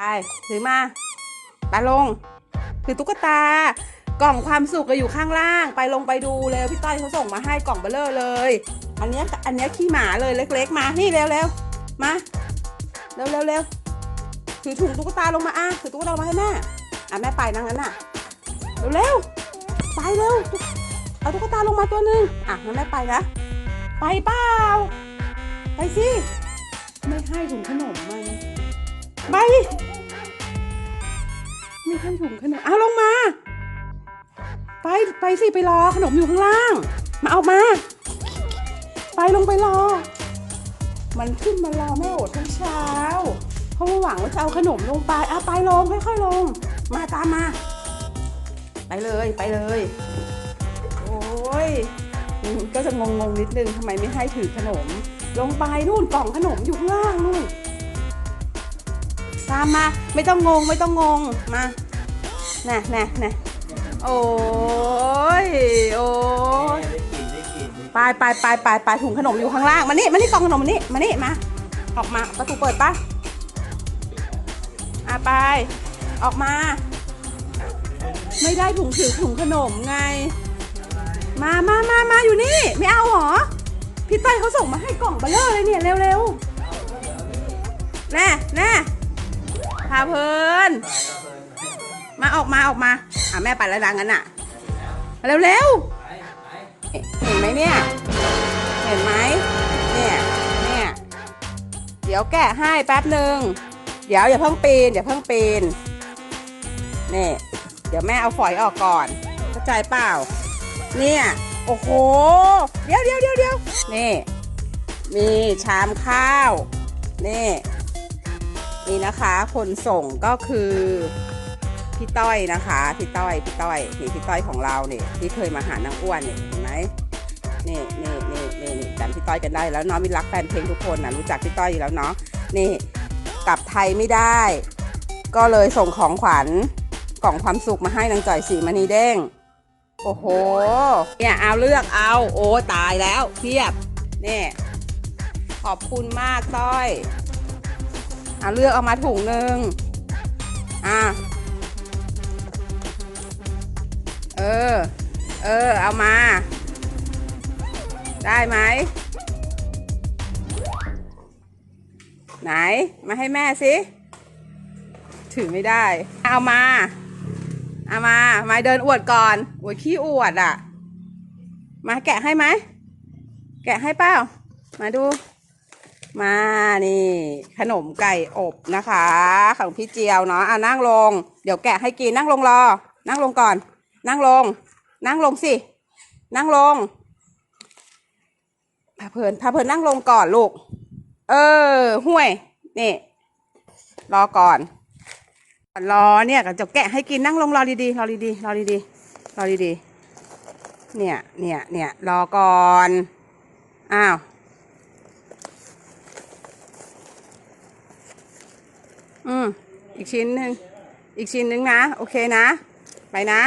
ไปถือมาไปลง ถือตุ๊กตากล่องความสุขก็อยู่ข้างล่าง ไปลงไปดูเร็วพี่ต้อยเขาส่งมาให้กล่องเบลเลอร์เลย อันนี้อันนี้ขี้หมาเลยเล็ก ๆ มานี่เร็วเร็วมาเร็วเร็วเร็วถือถุงตุ๊กตาลงมาอะถือตุ๊กตาลงมาให้แม่อะแม่ไปนั่งนั้นน่ะเร็วเร็วไปเร็วเอาตุ๊กตาลงมาตัวหนึ่งอะงั้นแม่ไปนะไปเปล่าไปสิไม่ให้ถุงขนมมัน ไปไม่ให้ถุงขนมเอาลงมา ไปไปสิไปรอขนมอยู่ข้างล่าง มาเอามา ไปลงไปรอ มันขึ้นมารอแม่โอดทั้งเช้า เพราะว่าหวังว่าจะเอาขนมลงไปอะไปลงค่อยๆลง มาตามมา ไปเลยไปเลย โอ้ยก็จะงงงๆนิดนึงทำไมไม่ให้ถือขนม ลงไปนู่นกล่องขนมอยู่ข้างล่างนู่น ตามมาไม่ต้องงงไม่ต้องงงมาน่ะน่ะน่ะโอ้ยโอ้ยได้กินได้กินไปไปไปไปไปถุงขนมอยู่ข้างล่างมานี่มานี่กล่องขนมมานี่มานี่มาออกมาประตูเปิดปะอะไปออกมา ไม่ได้ถุงถือถุงขนมไง มามามามาอยู่นี่ ไม่เอาหรอพี่ต้อยเขาส่งมาให้กล่องเบลเลอร์เลยเนี่ยเร็วๆแน่แน่ พาเพลิน มาออกมาออกมาอะแม่ไปแล้วดังงั้นอะเร็วเร็วเห็นไหมเนี่ย เห็นไหมเนี่ยเนี่ยเดี๋ยวแกะให้แป๊บหนึ่งเดี๋ยวอย่าเพิ่งปีนอย่าเพิ่งปีนนี่เดี๋ยวแม่เอาฝอยออกก่อนเข้าใจเปล่า เนี่ย โอ้โห เดี๋ยวเดี๋ยวเดี๋ยวเดี๋ยวนี่ มีชามข้าว นี่ นี่นะคะ คนส่งก็คือพี่ต้อยนะคะพี่ต้อยพี่ต้อยนี่พี่ต้อยของเราเนี่ยที่เคยมาหานางอ้วนเนี่ยเห็นไหมนี่นี่นี่นี่นี่จำพี่ต้อยกันได้แล้วเนาะมิรักแฟนเพลงทุกคนนะรู้จักพี่ต้อยอยู่แล้วเนาะนี่กลับไทยไม่ได้ ก็เลยส่งของขวัญกล่องความสุขมาให้นางจ่อยสีมณีเด้งโอ้โหเนี่ยเอาเลือกเอาโอ้ตายแล้วเพียบนี่ขอบคุณมากต้อย อาเลือกเอามาถุงหนึ่งอะเออ เออ เอามา ได้ไหม ไหน มาให้แม่สิ ถือไม่ได้ เอามา เอามา มาเดินอวดก่อน อวดขี้อวดอะ มาแกะให้ไหม แกะให้เปล่า มาดู มานี่ขนมไก่อบนะคะ ของพี่เจียวเนาะอะนั่งลง เดี๋ยวแกะให้กินนั่งลงรอ นั่งลงก่อน นั่งลง นั่งลงสิ นั่งลงพาเพลินพาเพลินนั่งลงก่อนลูก เออห่วย นี่ รอก่อน รอเนี่ยก็จะแกะให้กินนั่งลงรอดีๆรอดีๆรอดีๆรอดีๆเนี่ยเนี่ยเนี่ยรอก่อน อ้าว อืมอีกชิ้นหนึ่ง อีกชิ้นหนึ่งนะ โอเคนะ ไปนะ